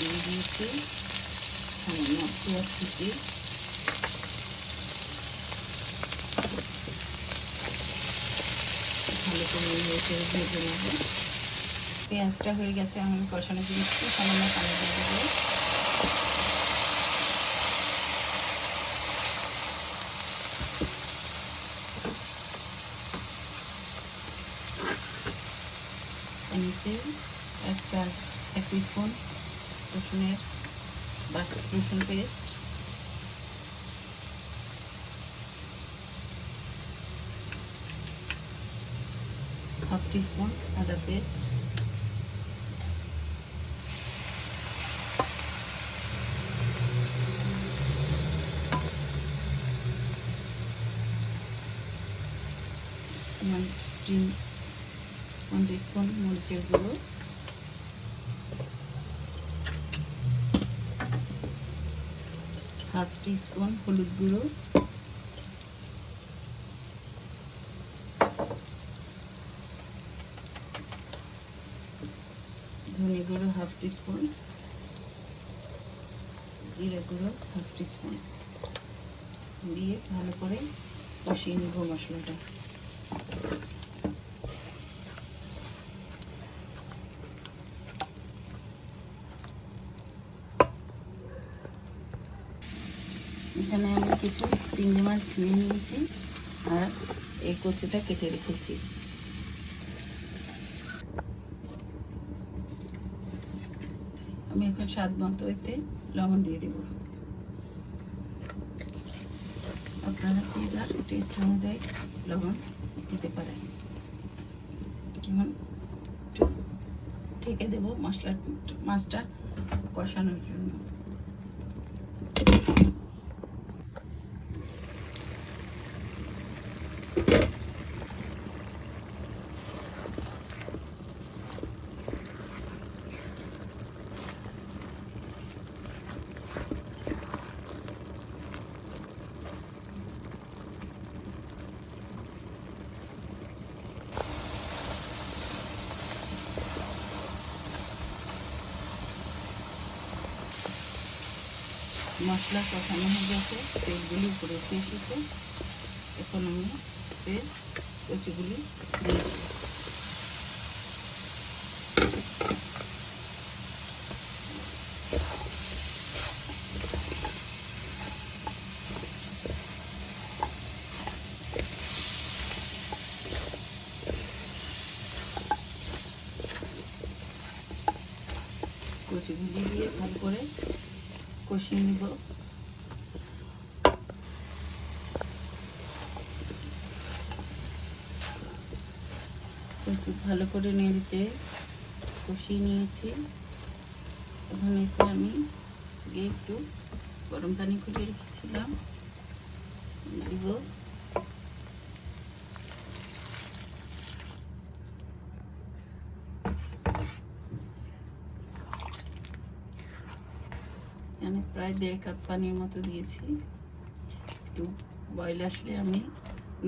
দিয়ে দিয়েছি সামান্য পেঁয়াজ কুচি ভালো করে হয়েছে ভেজে নেব পেঁয়াজটা হয়ে গেছে আমি কষানো দিয়েছি সামান্য পানি দিয়ে দেবো। নিচে একটা এক স্পুন রসুনের বা রসুন পেস্ট হাফ টিস্পুন আদা paste one steam one teaspoon মরিচের গুঁড়ো। হাফ টিস্পুন হলুদ গুঁড়ো। ধনে গুঁড়ো হাফ টিস্পুন জিরে গুঁড়ো হাফ টিস্পুন দিয়ে ভালো করে কষিয়ে নেব মশলাটা। এখানে আমি কিছু চিংড়ি মাছ ধুয়ে নিয়েছি আর এই কচুটা কেটে রেখেছি। আমি এখন স্বাদ মতো এতে লবণ দিয়ে দেব। আপনারা যে যার টেস্ট অনুযায়ী লবণ দিতে পারেন। একটু ঢেকে দেবো মশলা মাছটা কষানোর জন্য। মশলা কষানো হয়ে গেছে, তেলগুলি উপরে উঠে এসেছে। এখন আমি তেল, কচিগুলি দিয়েছি কচিগুলি দিয়ে ভালো করে কষিয়ে নিব। কচি ভালো করে নেড়েছে কষিয়ে নিয়েছি। এখন এতে আমি একটু গরম পানি করে রেখেছিলাম। দিব এখানে প্রায় দেড় কাপ পানির মতো দিয়েছি। একটু বয়ল আসলে আমি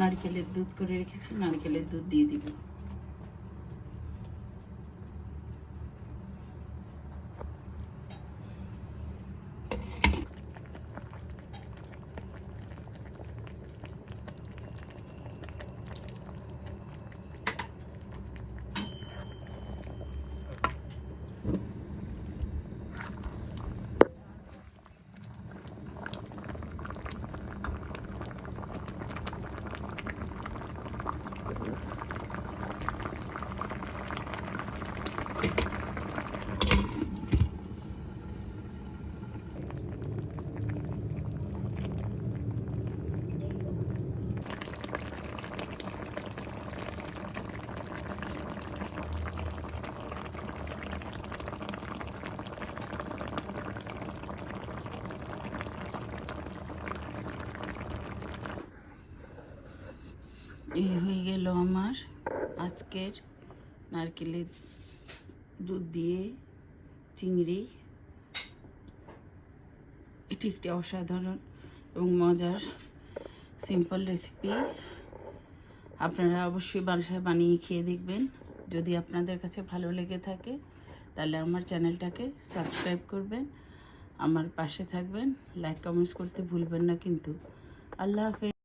নারকেলের দুধ করে রেখেছি, নারকেলের দুধ দিয়ে দিব। এই হয়ে গেল আমার আজকের নারকেলের দুধ দিয়ে চিংড়ি। এটি একটি অসাধারণ এবং মজার সিম্পল রেসিপি আপনারা অবশ্যই বাসায় বানিয়ে খেয়ে দেখবেন। যদি আপনাদের কাছে ভালো লেগে থাকে, তাহলে আমার চ্যানেলটাকে সাবস্ক্রাইব করবেন। আমার পাশে থাকবেন। লাইক কমেন্টস করতে ভুলবেন না কিন্তু। আল্লাহ হাফেজ।